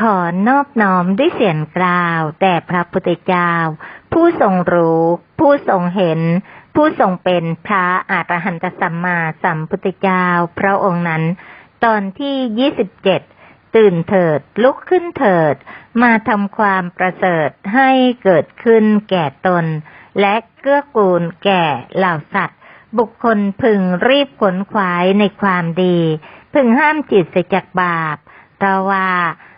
ขอนอบน้อมด้วยเสียงกล่าวแต่พระพุทธเจ้า ผู้ทรงรู้ ผู้ทรงเห็น ผู้ทรงเป็นพระอรหันตสัมมาสัมพุทธเจ้า พระองค์นั้น ตอนที่ยี่สิบเจ็ดตื่นเถิดลุกขึ้นเถิด มาทำความประเสริฐให้เกิดขึ้นแก่ตน และเกื้อกูลแก่เหล่าสัตว์ บุคคลพึงรีบขนขวายในความดี พึงห้ามจิตเสียจากบาปเพราะว่า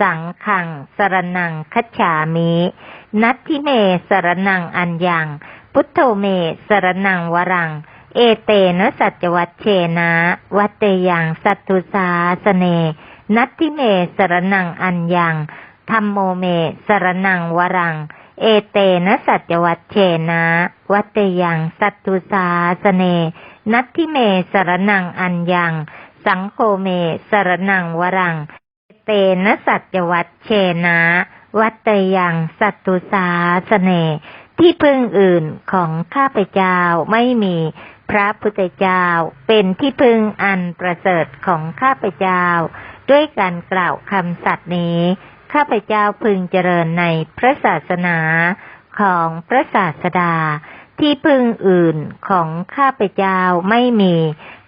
สังฆังสรนังคัจฉามิ นัตทิเมสรนังอัญญัง พุทโธเมสรนังวรัง เอเตนะสัจวัตเชนะ วัตเตยังสัตตุสาสเน นัตทิเมสรนังอัญญังธรรมโมเมสรนังวรัง เอเตนะสัจวัตเชนะ วัตเตยังสัตตุสาสเน นัตทิเมสรนังอัญญัง สังโฆเมสรนังวรัง เตนะสัจวัตเชนะ วัตยังสัตตุสาสเน ที่พึ่งอื่นของข้าพเจ้าไม่มีพระพุทธเจ้าเป็นที่พึ่งอันประเสริฐของข้าพเจ้า ด้วยการกล่าวคำสัตย์นี้ ข้าพเจ้าพึงเจริญในพระศาสนาของพระศาสดา ที่พึ่งอื่นของข้าพเจ้าไม่มี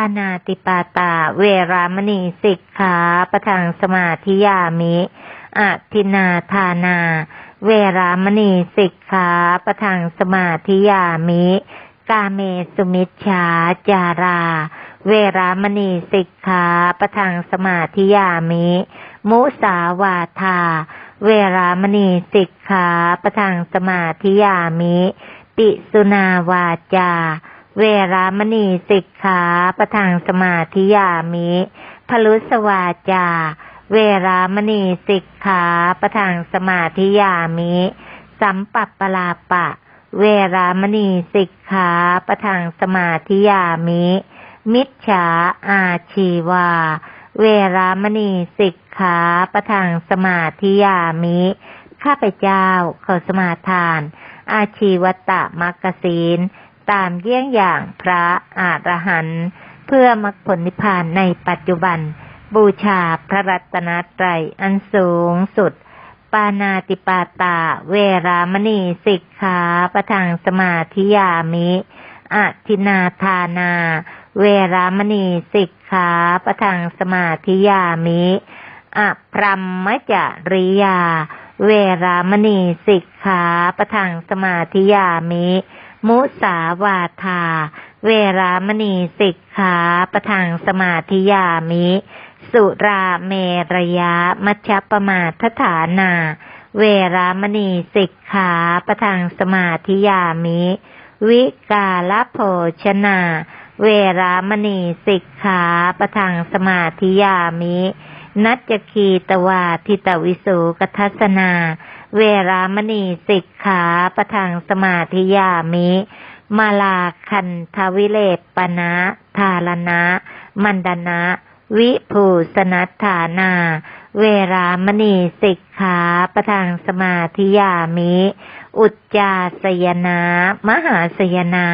านาติปาตา เวรามณีสิกขาประทังสมาธิยามิอะทินาทานา เวรามณีสิกขาประทังสมาธิยามิ กาเมสุมิชฌาจารา เวรามณีสิกขาประทังสมาธิยามิ มุสาวาทา เวรามณีสิกขาประทังสมาธิยามิ ปิสุนาวาจา เวรามณีสิกขาประทังสมาธิยามิพลุสวาจา เวรามณีสิกขาประทังสมาธิยามิ สัมปัปปลาปะ เวรามณีสิกขาประทังสมาธิยามิ มิจฉาอาชีวา เวรามณีสิกขาประทังสมาธิยามิ ข้าพเจ้าขอสมาทาน อาชีวตะมักกศีล ตามเยี่ยงอย่างพระอาหารหันต์เพื่อมรรคผลนิพพานในปัจจุบัน บูชาพระรัตนตรัยอันสูงสุด ปานาติปาตา เวรามณีสิกขาประทังสมาธิยามิอะทินาทานา เวรามณีสิกขาประทังสมาธิยามิอะพรัมมจริยา เวรามณีสิกขาประทังสมาธิยามิ มุสาวาทา เวรามณีสิกขาประทังสมาธิยามิ สุราเมรยะมัชฌปมาทฐานา เวรามณีสิกขาประทังสมาธิยามิ วิกาลโภชนา เวรามณีสิกขาประทังสมาธิยามิ นัจคีตวาทิตวิสุกัทัสนา เวรามณีสิกขาประทังสมาธิยามิ มาลาคันทวิเลปนะทาลนะมันดนะ วิภูสนัฏฐานา เวรามณีสิกขาประทังสมาธิยามิ อุจจาสยนามหาสยนา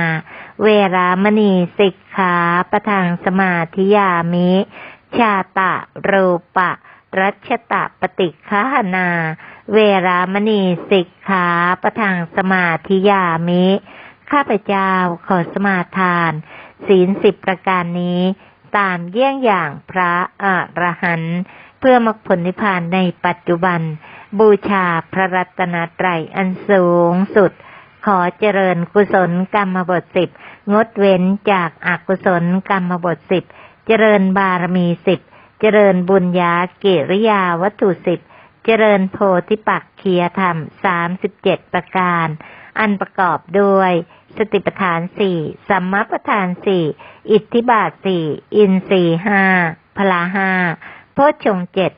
เวรามณีสิกขาปะทังสมาธิยามิ ชาตะรูปะ รัชตะปฏิฆานา เวรามณีสิกขาประทังสมาธิยามิ ข้าพเจ้าขอสมาทาน ศีลสิบประการนี้ ตามเยี่ยงอย่างพระอระหันต์เพื่อมรรคผลนิพพานในปัจจุบัน บูชาพระรัตนตรัยอันสูงสุด ขอเจริญกุศลกรรมบทสิบงดเว้นจากอากุศลกรรมบทสิบ เจริญบารมีสิบ เจริญบุญญาเกิริยาวัตถุสิบ เจริญโพธิปักคียธรรมสามสิบเจ็ดประการ อันประกอบด้วยสติปัฏฐานสี่สัมมาปัฏฐานสี่อิทธิบาทสี่อินทรีห้าพละห้าโพชฌงเจ็ด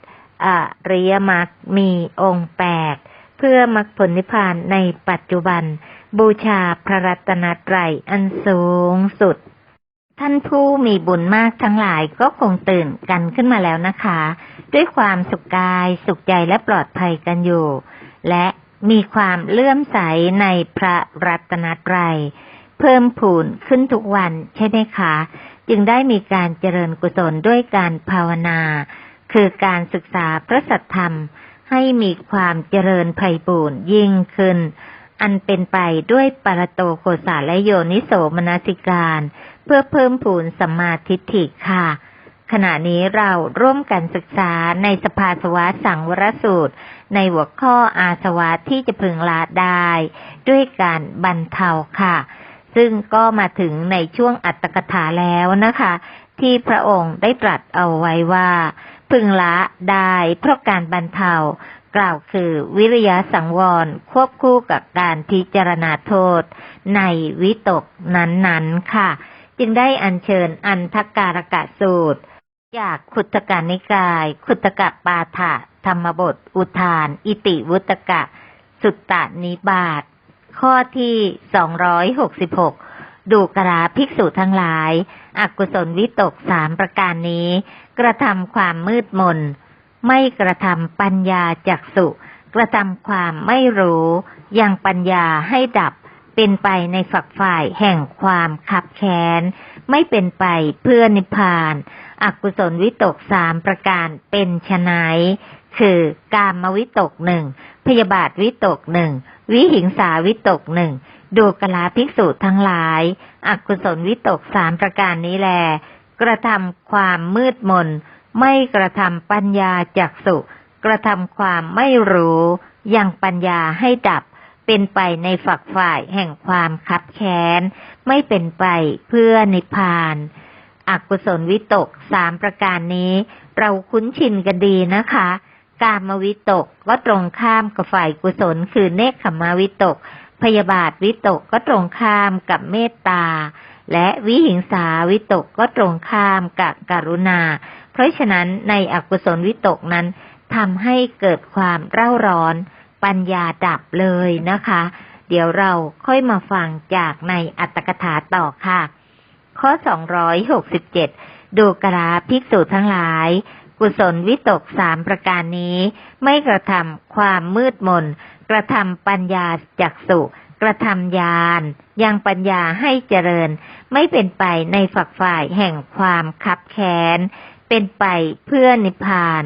อริยมรรคมีองค์แปดเพื่อมรรคผลนิพพานในปัจจุบัน บูชาพระรัตนตรัยอันสูงสุด ท่านผู้มีบุญมากทั้งหลายก็คงตื่นกันขึ้นมาแล้วนะคะ ด้วยความสุขกายสุขใจและปลอดภัยกันอยู่ และมีความเลื่อมใสในพระรัตนตรัย เพิ่มพูนขึ้นทุกวันใช่ไหมคะ จึงได้มีการเจริญกุศลด้วยการภาวนา คือการศึกษาพระสัทธรรม ให้มีความเจริญไพบูรณ์ยิ่งขึ้น อันเป็นไปด้วยปรโตโคสาและโยนิโสมนสิการ เพื่อเพิ่มพูนสัมมาทิฏฐิค่ะ ขณะนี้เราร่วมกันศึกษาในสภาสวะสังวรสูตร ในหัวข้ออาสวะที่จะพึงละได้ ด้วยการบรรเทาค่ะ ซึ่งก็มาถึงในช่วงอัตตกถาแล้วนะคะ ที่พระองค์ได้ตรัสเอาไว้ว่า พึงละได้เพราะการบรรเทากล่าวคือวิริยะสังวรควบคู่กับการพิจารณาโทษ ในวิตกนั้นๆค่ะ จึงได้อัญเชิญอันทการกะสูตร จากขุตกานิกาย ขุตกะปาฐะธรรมบท อุทาน อิติวุตกะ สุตตานิบาตข้อที่ 266 ดูกราภิกษุทั้งหลาย อกุศลวิตกสามประการนี้ กระทำความมืดมน ไม่กระทำปัญญาจักสุ กระทำความไม่รู้ ยังปัญญาให้ดับ เป็นไปในฝักฝ่ายแห่งความขับแค้น ไม่เป็นไปเพื่อนิพพาน อกุศลวิตกสามประการเป็นชนายคือกามวิตกหนึ่งพยาบาทวิตกหนึ่งวิหิงสาวิตกหนึ่งดูกลาภิกษุทั้งหลาย อกุศลวิตกสามประการนี้แล กระทำความมืดมน ไม่กระทำปัญญาจักสุกระทำความไม่รู้ยังปัญญาให้ดับ เป็นไปในฝักฝ่ายแห่งความคับแค้น ไม่เป็นไปเพื่อนิพพานอกุศลวิตกสามประการนี้ เราคุ้นชินกันดีนะคะ กามวิตกก็ตรงข้ามกับฝ่ายกุศล คือเนคขมาวิตก พยาบาทวิตกก็ตรงข้ามกับเมตตา และวิหิงสาวิตกก็ตรงข้ามกับการุณา เพราะฉะนั้นในอกุศลวิตกนั้นทำให้เกิดความเร่าร้อน ปัญญาดับเลยนะคะ เดี๋ยวเราค่อยมาฟังจากในอัตถกถาต่อค่ะ ข้อ 267 ดูกราภิกษุทั้งหลาย กุศลวิตกสามประการนี้ ไม่กระทำความมืดมน กระทำปัญญาจักสุกระทำญาณยังปัญญาให้เจริญ ไม่เป็นไปในฝักฝ่ายแห่งความคับแค้น เป็นไปเพื่อนิพพาน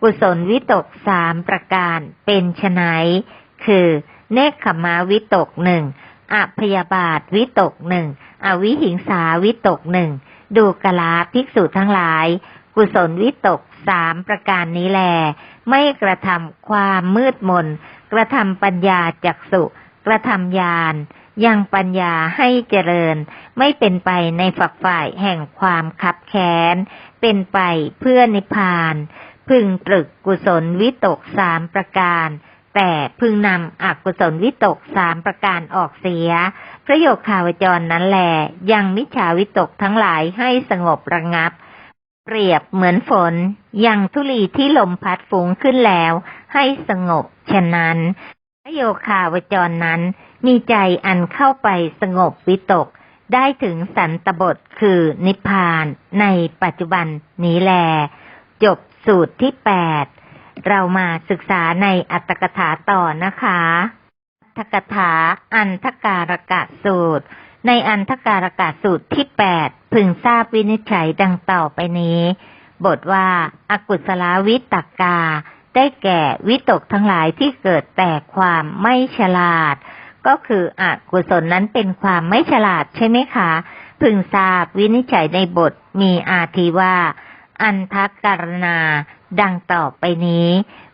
กุศลวิตกสามประการเป็นไฉนคือ เนคขมาวิตกหนึ่งอพยาบาทวิตกหนึ่งอวิหิงสาวิตกหนึ่งดูกลาภิกษุทั้งหลาย กุศลวิตกสามประการนี้แล ไม่กระทำความมืดมน กระทำปัญญาจักสุกระทำญาณยังปัญญาให้เจริญ ไม่เป็นไปในฝักฝ่ายแห่งความคับแค้น เป็นไปเพื่อนิพพาน พึงตรึกกุศลวิตกสามประการ แต่พึงนำอกุศลวิตกสามประการออกเสีย พระโยคาวจรนั้นแหลยังมิจฉาวิตกทั้งหลายให้สงบระงับ เปรียบเหมือนฝน ยังทุลีที่ลมพัดฝูงขึ้นแล้ว ให้สงบฉะนั้น พระโยคาวจรนั้น มีใจอันเข้าไปสงบวิตกได้ถึงสันตบทคือนิพพานในปัจจุบันนี้แล จบ สูตรที่แปดเรามาศึกษาในอัตถกถาต่อนะคะอัตถกถาอันทการกะสูตร ในอันทการกะสูตรที่แปดพึงทราบวินิจฉัยดังต่อไปนี้ บทว่าอากุศลวิตกกา ได้แก่วิตกทั้งหลายที่เกิดแต่ความไม่ฉลาด ก็คืออกุศลนั้นเป็นความไม่ฉลาดใช่ไหมคะ พึงทราบวินิจฉัยในบทมีอาทีว่า อันทักการณา ดังต่อไปนี้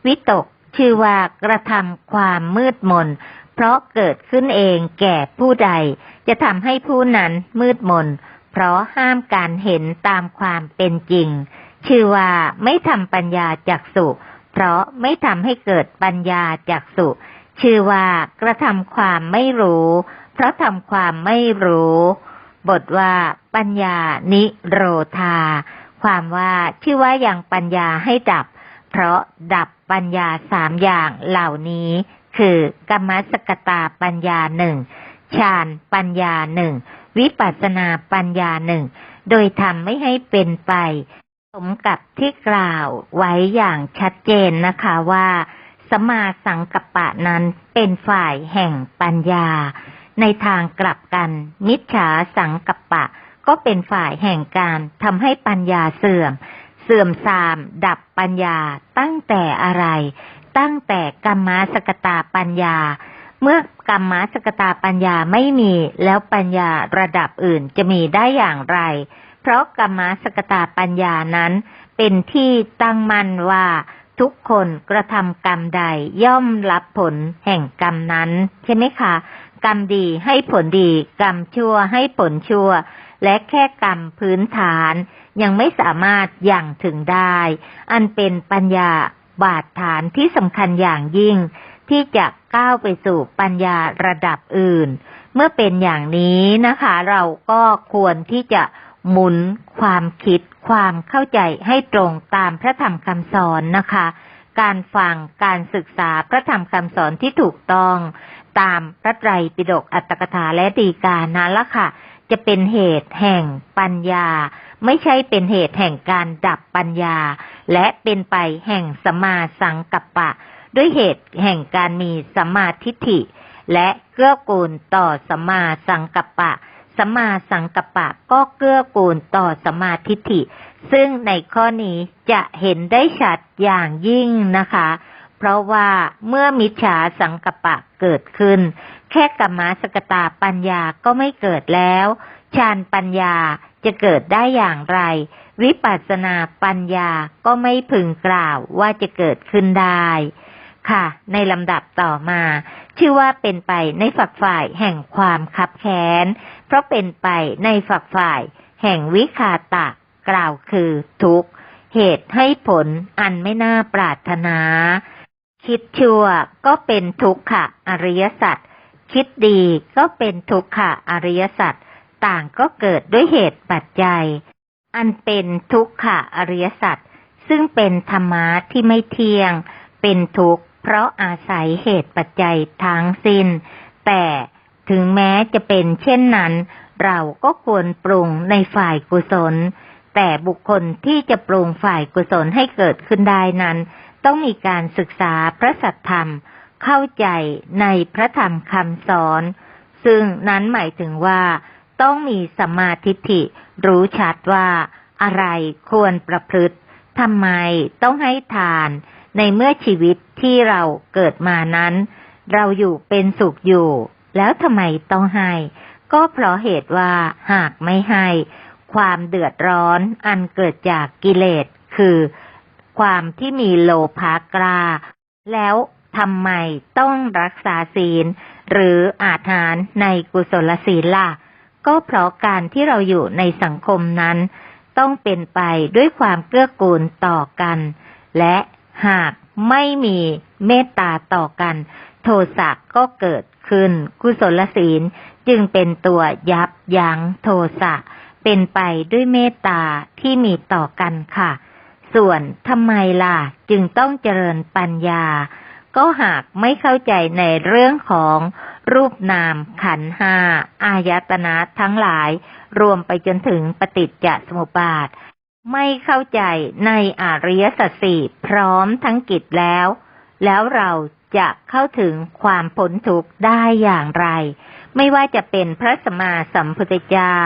วิตกชื่อว่ากระทำความมืดมน เพราะเกิดขึ้นเองแก่ผู้ใด จะทำให้ผู้นั้นมืดมน เพราะห้ามการเห็นตามความเป็นจริง ชื่อว่าไม่ทำปัญญาจากสุเพราะไม่ทำให้เกิดปัญญาจากสุชื่อว่ากระทำความไม่รู้ เพราะทำความไม่รู้ บทว่า ปัญญานิโรธา ความว่าชื่อว่าอยังปัญญาให้ดับ เพราะดับปัญญาสามอย่างเหล่านี้ คือกรรมสกตาปัญญาหนึ่งฌานปัญญาหนึ่งวิปัสนาปัญญาหนึ่งโดยทำไม่ให้เป็นไป สมกับที่กล่าวไว้อย่างชัดเจนนะคะว่าสมมาสังกัปปะนั้นเป็นฝ่ายแห่งปัญญา ในทางกลับกัน มิจฉาสังกัปปะ ก็เป็นฝ่ายแห่งการทำให้ปัญญาเสื่อม เสื่อมทราม ดับปัญญาตั้งแต่อะไร ตั้งแต่กรรมสกตาปัญญา เมื่อกรรมสกตาปัญญาไม่มีแล้วปัญญาระดับอื่นจะมีได้อย่างไร เพราะกรรมสกตาปัญญานั้น เป็นที่ตั้งมั่นว่าทุกคนกระทำกรรมใดย่อมรับผลแห่งกรรมนั้น ใช่ไหมคะ กรรมดีให้ผลดี กรรมชั่วให้ผลชั่ว และแค่กรรมพื้นฐานยังไม่สามารถอย่างถึงได้ อันเป็นปัญญาบาดฐานที่สำคัญอย่างยิ่ง ที่จะก้าวไปสู่ปัญญาระดับอื่น เมื่อเป็นอย่างนี้นะคะ เราก็ควรที่จะหมุนความคิดความเข้าใจให้ตรงตามพระธรรมคำสอนนะคะ การฟังการศึกษาพระธรรมคำสอนที่ถูกต้อง ตามพระไตรปิฎกอัตถกถาและดีกานั้นละค่ะ จะเป็นเหตุแห่งปัญญา ไม่ใช่เป็นเหตุแห่งการดับปัญญา และเป็นไปแห่งสมมาสังกัปปะ ด้วยเหตุแห่งการมีสมมาทิฏฐิ และเกื้อกูลต่อสมมาสังกัปปะสมมาสังกัปปะก็เกื้อกูลต่อสมมาทิฏฐิ ซึ่งในข้อนี้จะเห็นได้ชัดอย่างยิ่งนะคะ เพราะว่าเมื่อมิจฉาสังกัปปะเกิดขึ้น แค่กรรมสกตาปัญญาก็ไม่เกิดแล้วฌานปัญญาจะเกิดได้อย่างไร วิปัสสนาปัญญาก็ไม่พึงกล่าวว่าจะเกิดขึ้นได้ ค่ะ ในลำดับต่อมา ชื่อว่าเป็นไปในฝักฝ่ายแห่งความขับแค้น เพราะเป็นไปในฝักฝ่ายแห่งวิคาตะกล่าวคือทุกข์ เหตุให้ผลอันไม่น่าปรารถนา คิดชั่วก็เป็นทุกขะอริยสัจคิดดีก็เป็นทุกขะอริยสัจต่างก็เกิดด้วยเหตุปัจจัย อันเป็นทุกขะอริยสัจซึ่งเป็นธรรมะที่ไม่เที่ยง เป็นทุกข์เพราะอาศัยเหตุปัจจัยทั้งสิ้น แต่ถึงแม้จะเป็นเช่นนั้น เราก็ควรปรุงในฝ่ายกุศล แต่บุคคลที่จะปรุงฝ่ายกุศลให้เกิดขึ้นได้นั้น ต้องมีการศึกษาพระสัทธรรม เข้าใจในพระธรรมคำสอน ซึ่งนั้นหมายถึงว่า ต้องมีสมมาทิฏฐิ รู้ชัดว่า อะไรควรประพฤติทำไมต้องให้ทาน ในเมื่อชีวิตที่เราเกิดมานั้น เราอยู่เป็นสุขอยู่ แล้วทำไมต้องให้ ก็เพราะเหตุว่าหากไม่ให้ ความเดือดร้อนอันเกิดจากกิเลสคือ ความที่มีโลภะกลาแล้วทำไมต้องรักษาศีล หรืออาหารในกุศลศีลล่ะ ก็เพราะการที่เราอยู่ในสังคมนั้น ต้องเป็นไปด้วยความเกื้อกูลต่อกัน และหากไม่มีเมตตาต่อกัน โทสะก็เกิดขึ้น กุศลศีลจึงเป็นตัวยับยั้งโทสะเป็นไปด้วยเมตตาที่มีต่อกันค่ะ ส่วนทำไมล่ะ จึงต้องเจริญปัญญา ก็หากไม่เข้าใจในเรื่องของรูปนามขันห้าอายตนะทั้งหลาย รวมไปจนถึงปฏิจจสมุปบาท ไม่เข้าใจในอริยสัจสี่พร้อมทั้งกิจแล้ว แล้วเราจะเข้าถึงความพ้นทุกข์ได้อย่างไร ไม่ว่าจะเป็นพระสมมาสัมพุทธเจ้า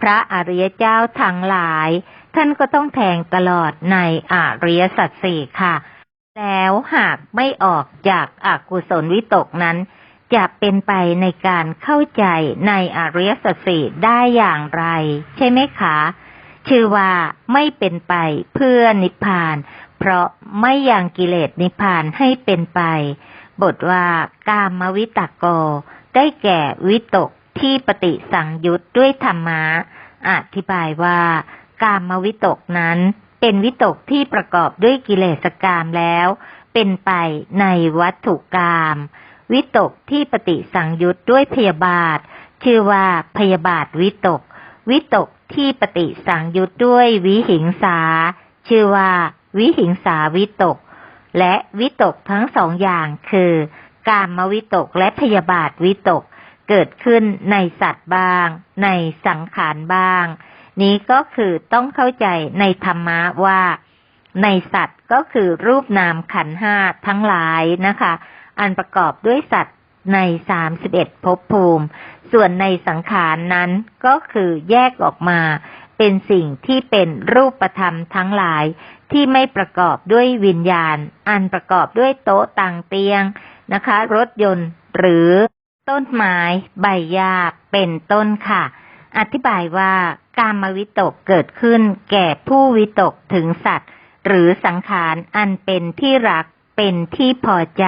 พระอริยเจ้าทั้งหลาย ท่านก็ต้องแทงตลอดในอริยสัจสี่ค่ะ แล้วหากไม่ออกจากอากุศลวิตกนั้น จะเป็นไปในการเข้าใจในอริยสัจสี่ได้อย่างไร ใช่ไหมคะ ชื่อว่าไม่เป็นไปเพื่อนิพพาน เพราะไม่ยังกิเลสนิพพานให้เป็นไป บทว่ากามวิตกโก ได้แก่วิตกที่ปฏิสังยุตด้วยธรรมะอธิบายว่า กามวิตกนั้น เป็นวิตกที่ประกอบด้วยกิเลสกามแล้ว เป็นไปในวัตถุกรรมวิตกที่ปฏิสังยุตด้วยพยาบาท ชื่อว่าพยาบาทวิตก วิตกที่ปฏิสังยุตด้วยวิหิงสา ชื่อว่าวิหิงสาวิตก และวิตกทั้งสองอย่างคือ กามวิตกและพยาบาทวิตก เกิดขึ้นในสัตว์บ้าง ในสังขารบ้าง นี้ก็คือต้องเข้าใจในธรรมะว่า ในสัตว์ก็คือรูปนามขันห้าทั้งหลายนะคะ อันประกอบด้วยสัตว์ในสามสิบเอ็ดภพภูมิ ส่วนในสังขารนั้นก็คือแยกออกมา เป็นสิ่งที่เป็นรูปธรรมทั้งหลายที่ไม่ประกอบด้วยวิญญาณ อันประกอบด้วยโต๊ะต่างเตียงนะคะ รถยนต์หรือต้นไม้ ใบหญ้าเป็นต้นค่ะ อธิบายว่า การมวิตกเกิดขึ้นแก่ผู้วิตกถึงสัตว์ หรือสังขารอันเป็นที่รักเป็นที่พอใจ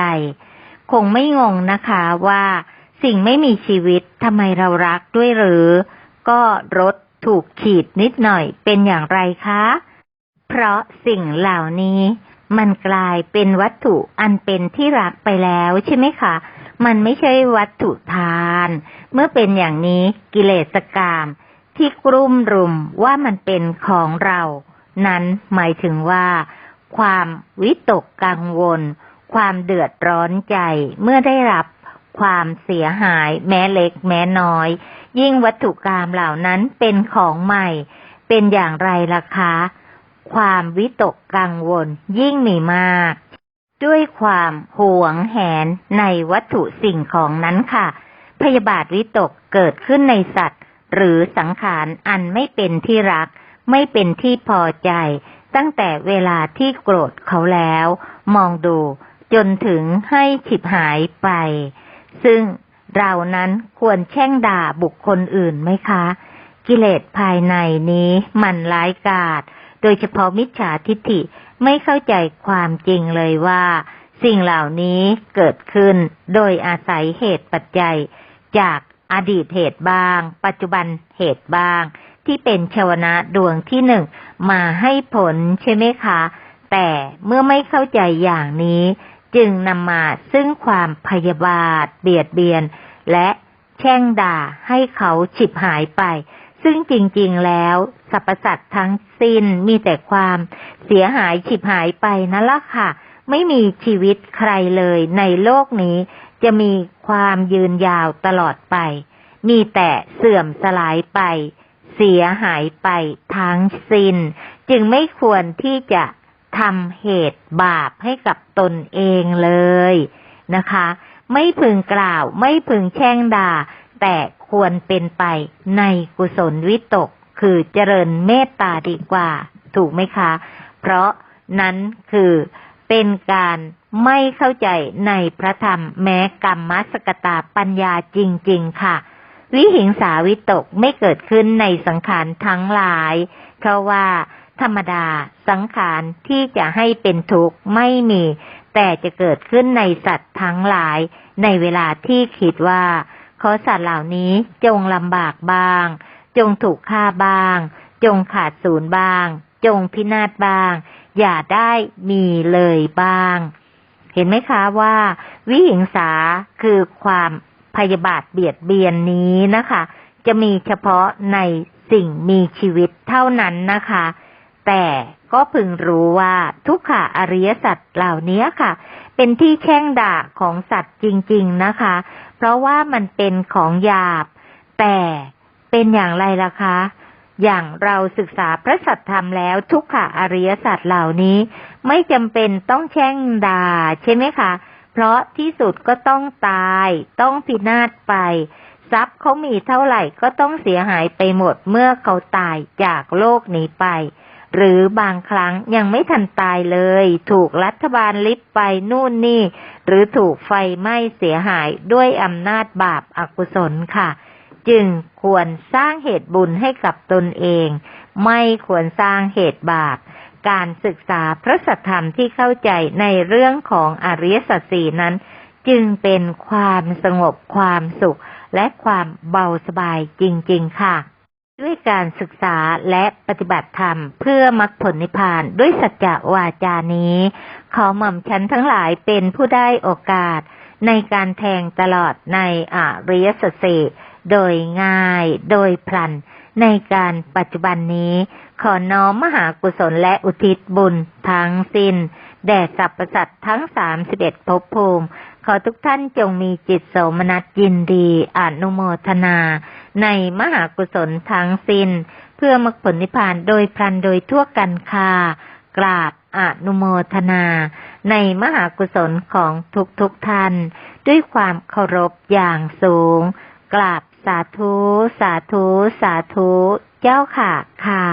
คงไม่งงนะคะว่าสิ่งไม่มีชีวิตทำไมเรารักด้วยหรือ ก็รถถูกขีดนิดหน่อยเป็นอย่างไรคะ เพราะสิ่งเหล่านี้ มันกลายเป็นวัตถุอันเป็นที่รักไปแล้วใช่ไหมคะ มันไม่ใช่วัตถุทาน เมื่อเป็นอย่างนี้กิเลสกาม ที่กลุ่มรุมว่ามันเป็นของเรา นั้นหมายถึงว่า ความวิตกกังวล ความเดือดร้อนใจเมื่อได้รับความเสียหายแม้เล็กแม้น้อย ยิ่งวัตถุกรรมเหล่านั้นเป็นของใหม่ เป็นอย่างไรล่ะคะ ความวิตกกังวลยิ่งมีมาก ด้วยความหวงแหนในวัตถุสิ่งของนั้นค่ะ พยาบาทวิตกเกิดขึ้นในสัตว์ หรือสังขารอันไม่เป็นที่รัก ไม่เป็นที่พอใจ ตั้งแต่เวลาที่โกรธเขาแล้ว มองดูจนถึงให้ฉิบหายไป ซึ่งเรานั้นควรแช่งด่าบุคคลอื่นไหมคะ กิเลสภายในนี้มันร้ายกาจโดยเฉพาะมิจฉาทิฏฐิไม่เข้าใจความจริงเลยว่า สิ่งเหล่านี้เกิดขึ้นโดยอาศัยเหตุปัจจัย จาก อดีตเหตุบ้าง ปัจจุบันเหตุบ้าง ที่เป็นชวนะดวงที่หนึ่งมาให้ผลใช่ไหมคะ แต่เมื่อไม่เข้าใจอย่างนี้ จึงนำมาซึ่งความพยาบาท เบียดเบียน และแช่งด่าให้เขาฉิบหายไป ซึ่งจริงๆแล้วสรรพสัตว์ทั้งสิ้นมีแต่ความเสียหายฉิบหายไปนั่นละค่ะ ไม่มีชีวิตใครเลยในโลกนี้ จะมีความยืนยาวตลอดไป มีแต่เสื่อมสลายไป เสียหายไปทั้งสิน้น จึงไม่ควรที่จะทำเหตุบาปให้กับตนเองเลยนะคะ ไม่พึงกล่าวไม่พึงแช่งด่า แต่ควรเป็นไปในกุศลวิตก คือเจริญเมตตาดีกว่า ถูกไหมคะ เพราะนั้นคือเป็นการ ไม่เข้าใจในพระธรรมแม้กรรมมัสกตาปัญญาจริง ๆ ค่ะ วิหิงสาวิตกไม่เกิดขึ้นในสังขารทั้งหลาย เพราะว่าธรรมดาสังขารที่จะให้เป็นทุกข์ไม่มี แต่จะเกิดขึ้นในสัตว์ทั้งหลาย ในเวลาที่คิดว่า ขอสัตว์เหล่านี้จงลำบากบ้าง จงถูกฆ่าบ้าง จงขาดศูนย์บ้าง จงพินาศบ้าง อย่าได้มีเลยบ้าง เห็นไหมคะว่า วิหิงสาคือความพยาบาทเบียดเบียนนี้นะคะ จะมีเฉพาะในสิ่งมีชีวิตเท่านั้นนะคะ แต่ก็พึงรู้ว่าทุกขะอริยสัจเหล่านี้ค่ะ เป็นที่แช่งด่าของสัตว์จริง ๆนะคะ เพราะว่ามันเป็นของหยาบ แต่เป็นอย่างไรล่ะคะ อย่างเราศึกษาพระสัทธรรมแล้วทุกขะอริยสัจเหล่านี้ ไม่จำเป็นต้องแช่งด่าใช่ไหมคะ เพราะที่สุดก็ต้องตาย ต้องพินาศไป ทรัพย์เขามีเท่าไหร่ก็ต้องเสียหายไปหมดเมื่อเขาตายจากโลกนี้ไป หรือบางครั้งยังไม่ทันตายเลย ถูกรัฐบาลลิบไปนู่นนี่ หรือถูกไฟไหม้เสียหายด้วยอำนาจบาปอากุศลค่ะ จึงควรสร้างเหตุบุญให้กับตนเอง ไม่ควรสร้างเหตุบาป การศึกษาพระสัทธรรมที่เข้าใจในเรื่องของอริยสัจสี่นั้น จึงเป็นความสงบความสุข และความเบาสบายจริง ๆ ค่ะ ด้วยการศึกษาและปฏิบัติธรรมเพื่อมรรคผลนิพพานด้วยสัจจะวาจานี้ ขอหม่อมฉันทั้งหลายเป็นผู้ได้โอกาส ในการแทงตลอดในอริยสัจสี่โดยง่าย โดยพลัน ในการปัจจุบันนี้ ขอน้อมมหากุศลและอุทิศบุญทั้งสิ้น แด่สรรพสัตว์ทั้งสามสิบเอ็ดภพภูมิ ขอทุกท่านจงมีจิตโสมนัสยินดีอนุโมทนา ในมหากุศลทั้งสิ้น เพื่อมรรคผลนิพพานโดยพลันโดยทั่วกันคากราบอนุโมทนา ในมหากุศลของทุกทุกท่าน ด้วยความเคารพอย่างสูง กราบ สาธุ สาธุ สาธุ เจ้าค่ะ ค่ะ